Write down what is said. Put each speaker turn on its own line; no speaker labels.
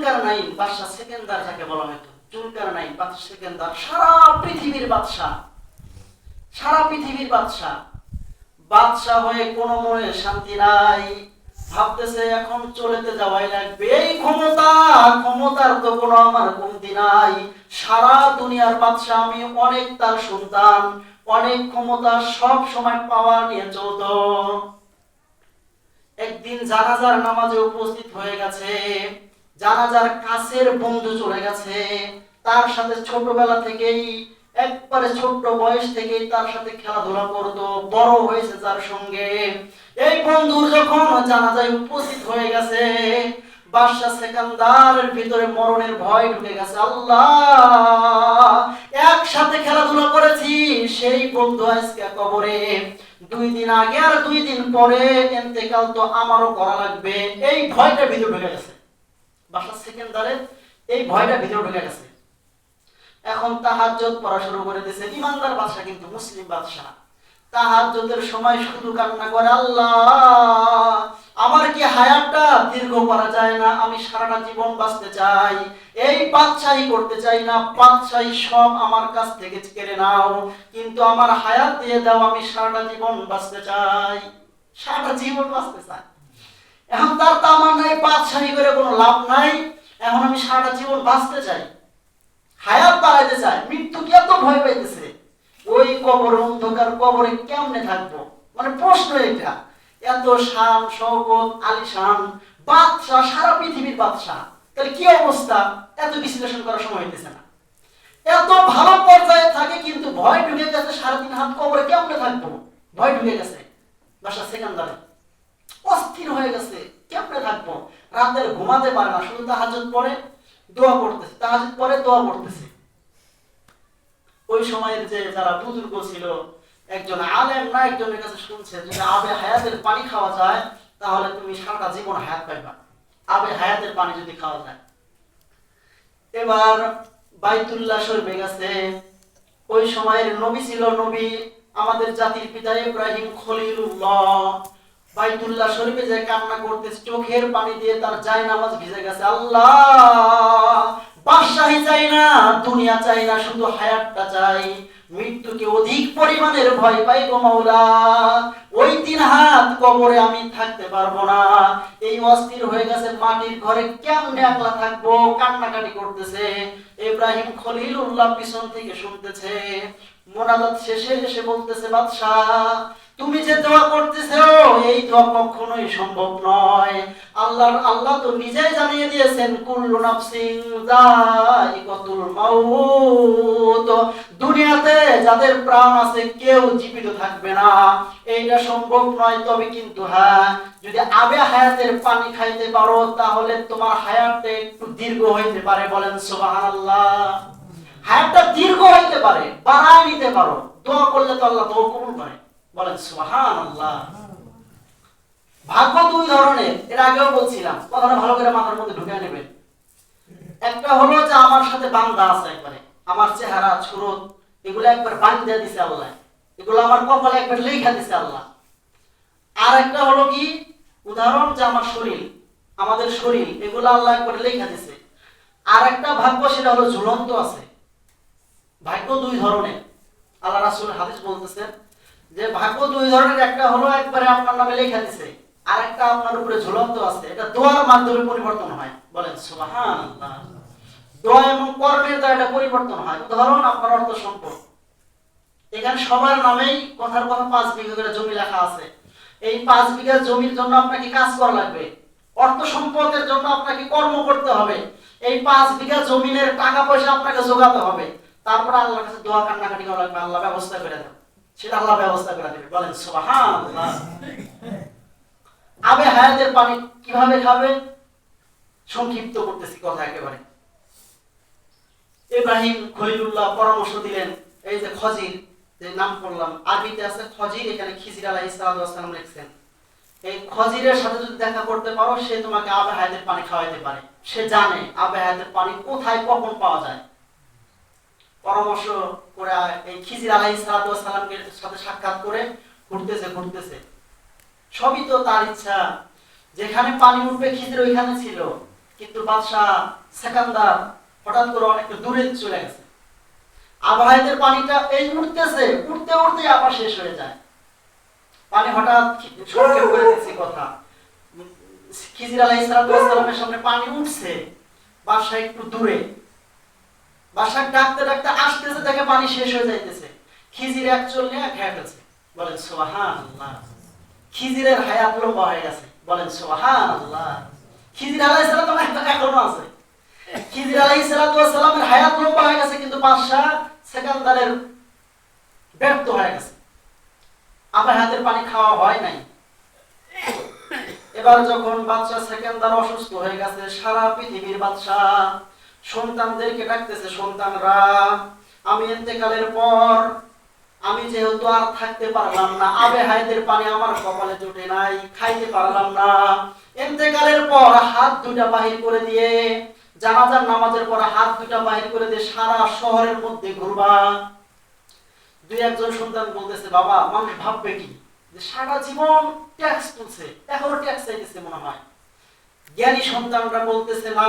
Zulkar nine বাদশাহ সেকেন্দার যাকে বলা হতো জুলকার নাইন বাদশাহ সেকেন্দার, সারা পৃথিবীর বাদশাহ। সারা পৃথিবীর বাদশাহ। বাদশাহ হয়ে কোনো মনে শান্তি নাই। ভাবতেছে, এখন চলেতে যাওয়াই লাগবে। এই ক্ষমতা, ক্ষমতার তো কোনো আমার কমতি নাই। সারা দুনিয়ার বাদশাহ, আমি অনেক তার সন্তান, অনেক ক্ষমতা সব সময় পাওয়া নিয়ে চলতো। একদিন জানাজার নামাজে উপস্থিত হয়ে গেছে। জানাজার কাছের বন্ধু চলে গেছে, তার সাথে ছোটবেলা থেকেই, একবারে ছোট্ট বয়স থেকে তার সাথে খেলাধুলা করতো, বড় হয়েছে যার সঙ্গে। এই বন্ধুর যখন জানাজায় উপস্থিত হয়ে গেছে বাদশাহ সেকান্দারের ভিতরে মরণের ভয় ঢুকে গেছে। আল্লাহ, একসাথে খেলাধুলা করেছি, সেই বন্ধু আজকে কবরে। দুই দিন আগে আর দুই দিন পরে এতেকাল তো আমারও করা লাগবে। এই ভয়টা ভিতরে ঢুকে গেছে। এই ভয়টা ভিতরে ঢুকে গেছে। এখন পড়া শুরু করে দিয়েছে। ইমানদার বাদশা কিন্তু মুসলিম বাদশা তাহাজ্জুদের সময় শুধু কান্না করে, আল্লাহ, আমার কি দীর্ঘ করা যায় না? আমি সারাটা জীবন বাঁচতে চাই। এই বাদশাহী করতে চাই না। বাদশাহী সব আমার কাছ থেকে কেড়ে নাও। কিন্তু আমার হায়াত দিয়ে দাও, আমি সারাটা জীবন বাঁচতে চাই। সারাটা জীবন বাঁচতে চাই। এখন তার তামার নাই বাদশাহী করে কোনো লাভ নাই। এখন আমি সারাটা জীবন বাঁচতে চাই, হায়াত বাড়াইতে চাই, মৃত্যু কি এত ভয় পাইতেছে? ওই কবর অন্ধকার, কবরে কেমনে থাকব? মানে প্রশ্ন এটা এত শান, শওকত, আলিশান, বাদশাহ, সারা পৃথিবীর বাদশাহ। তাহলে কি অবস্থা? এত বিশ্লেষণ করার সময় হইতেছে না। এত ভালো পর্যায়ে থাকে কিন্তু ভয় ঢুকে গেছে, সারাদিন হাত কবরে কেমনে থাকব? ভয় ঢুকে গেছে। বাসা সেকেন্দারে অস্থির হয়ে গেছে। কেমনে থাকব? রাতের ঘুমাতে পারে না, শুধু তাহাজুদ পরে দোয়া করতেছে। তাহাজুদ পরে দোয়া করতেছে। ওই সময়ের যে যারা বুজুর্গ ছিল, একজন আলেম না, একজনের কাছে শুনছে, যদি আবে হায়াতের পানি খাওয়া যায়, তাহলে তুমি সারাটা জীবন হায়াত পাইবা। আবে হায়াতের পানি যদি খাওয়া যায়। এবার বাইতুল্লাহ শরীফে গেছে। ওই সময়ের নবী ছিল নবী, আমাদের জাতির পিতা ইব্রাহিম খলিলুল্লাহ। বাইতুল্লাহ শরীফে যে কান্না করতেছে চোখের পানি দিয়ে তার জায় নামাজ ভিজে গেছে। আল্লাহ! বাদশাহী চাই না, দুনিয়া চাই না, শুধু হায়াতটা চাই মৃত্যুকে অধিক পরিমাণের ভয় পাই গো মাওলা। ওই তিন হাত কবরে আমি থাকতে পারব না। এই অস্থির হয়ে গেছে মাটির ঘরে, কেমনে একলা থাকব? কান্নাকাটি করতেছে। ইব্রাহিম খলিলুল্লাহ পিছন থেকে শুনতেছে। মোনাজাত শেষে এসে বলতেছে, বাদশাহ তুমি যে দোয়া করতেছো, এই দোয়া কখনোই সম্ভব নয়। আল্লাহর আল্লাহ তো নিজেই জানিয়ে দিয়েছেন, কুল্লু নাফসিন যায়িকাতুল মাউত। দুনিয়াতে যাদের প্রাণ আছে, কেউ জীবিত থাকবে না। এইটা সম্ভব নয়, তবে কিন্তু হ্যাঁ যদি আবে হায়াতের পানি খাইতে পারো, তাহলে তোমার হায়াতটা একটু দীর্ঘ হইতে পারে বলেন সুবহানাল্লাহ। হায়াতটা দীর্ঘ হইতে পারে, বাড়ায় নিতে পারো। দোয়া করলে তো আল্লাহ দোয়া কবুল করে। বলেন, সুবহানাল্লাহ। ভাগ্য দুই ধরনের, এর আগেও বলছিলাম, কথাটা ভালো করে মাথার মধ্যে ঢুকে নেবেন। একটা হলো যে আমার সাথে বান্দা আছে একবারে, আমার চেহারা, সুরত, এগুলো একবার বান্ধা দিছে আল্লাহ। এগুলো আমার কপালে একবার লেখা দিছে আল্লাহ। আর একটা হলো কি, উদাহরণ যে আমার শরীর, আমাদের শরীর, এগুলো আল্লাহ একবার লেখা দিছে। আর একটা ভাগ্য, সেটা হলো ঝুলন্ত আছে। ভাগ্য দুই ধরনের। আল্লাহ রাসূল হাদিস বলতেছেন যে ভাগ্য দুই ধরনের একটা হলো, একবারে আপনার নামে লেখা দিছে। আর একটা আপনার উপরে ঝুলন্ত আছে। এটা দোয়ার মাধ্যমে পরিবর্তন হয়। বলেন, সুবহানাল্লাহ। দোয়া এবং কর্মের দ্বারা এটা পরিবর্তন হয়। উদাহরণ আপনার অর্থ সম্পদ। এখানে সবার নামেই কথার কথা পাঁচ বিঘা করে জমি লেখা আছে। এই পাঁচ বিঘা জমির জন্য আপনাকে কাজ করা লাগবে। অর্থ সম্পদের জন্য আপনাকে কর্ম করতে হবে। এই পাঁচ বিঘা জমিনের টাকা পয়সা আপনাকে জোগাতে হবে। তারপর আল্লাহর কাছে দোয়া কান্নাকাটি করা লাগবে। আল্লাহ ব্যবস্থা করে দেন। সেটা আল্লাহ ব্যবস্থা করে দেবে। বলেন হায়াতের পানি কীভাবে খাবে? সংক্ষিপ্ত করতেছি কথা একেবারে। ইব্রাহিম খলিলুল্লাহ পরামর্শ দিলেন, এই যে খজির, যে নাম করলাম, আরবিতে আছে খজির, এখানে খিজির আলাইহিস সালাম লিখছেন। এই খজিরের সাথে যদি দেখা করতে পারো, সে তোমাকে আবে হায়াতের পানি খাওয়াইতে পারে। সে জানে আবে হায়াতের পানি কোথায়, কখন পাওয়া যায়। পরামর্শ করে এই খিজির আলাইহিস সালামকে সাথে সাক্ষাৎ করে ঘুরতেছে ঘুরতেছে। সবই তো তার ইচ্ছা। যেখানে পানি উঠবে, খিজির ওইখানে ছিল। কিন্তু বাদশাহ সেকান্দার হঠাৎ করে অনেকটা দূরে চলে গেছে। আবহাওয়াদের পানিটা এই উঠতেছে উঠতে উঠতে আবার শেষ হয়ে যায়। পানি হঠাৎ সংক্ষেপ করে দিচ্ছি কথা। খিজির আলাইহিস সালামের সামনে পানি উঠছে। বাদশাহ একটু দূরে। বাদশাহ ডাকতে ডাকতে আসতেছে, দেখে পানি শেষ হয়ে যাইতেছে। খিজির এক চল নিয়ে খেয়ে ফেলছে বলেন, সুবহানাল্লাহ। খিজিরের হায়াত লম্বা হয়ে গেছে। বলেন, সুবহানাল্লাহ। খিজির আলাইহিস সালাম এখনও আছে। খিজির আলাইহিস সালামের হায়াত লম্বা হয়ে গেছে, কিন্তু বাদশাহ সেকান্দারের ব্যর্থ হয়ে গেছে। আমার হাতের পানি খাওয়া হয় নাই। এবার যখন বাচ্চা সেকেন্দার অসুস্থ হয়ে গেছে, সারা পৃথিবীর বাচ্চা সন্তানদেরকে ডাকতেছে, সন্তানরা, আমি এতেকালের পর আমি যেহেতু আর থাকতে পারলাম না, আবে হায়দের পানি আমার কপালে জুটে নাই, খাইতে পারলাম না, এতেকালের পর হাত দুটা বাহির করে দিয়ে জানাজার নামাজের পর হাত দুটা বাহির করে দিয়ে সারা শহরের মধ্যে ঘুরবা। দুই একজন সন্তান বলতেছে, বাবা, মানুষ ভাববে কি? যে সারা জীবন ট্যাক্স তুলছে, এখনও ট্যাক্স চাইতেছে মনে হয়। জ্ঞানী সন্তানরা বলতেছে, না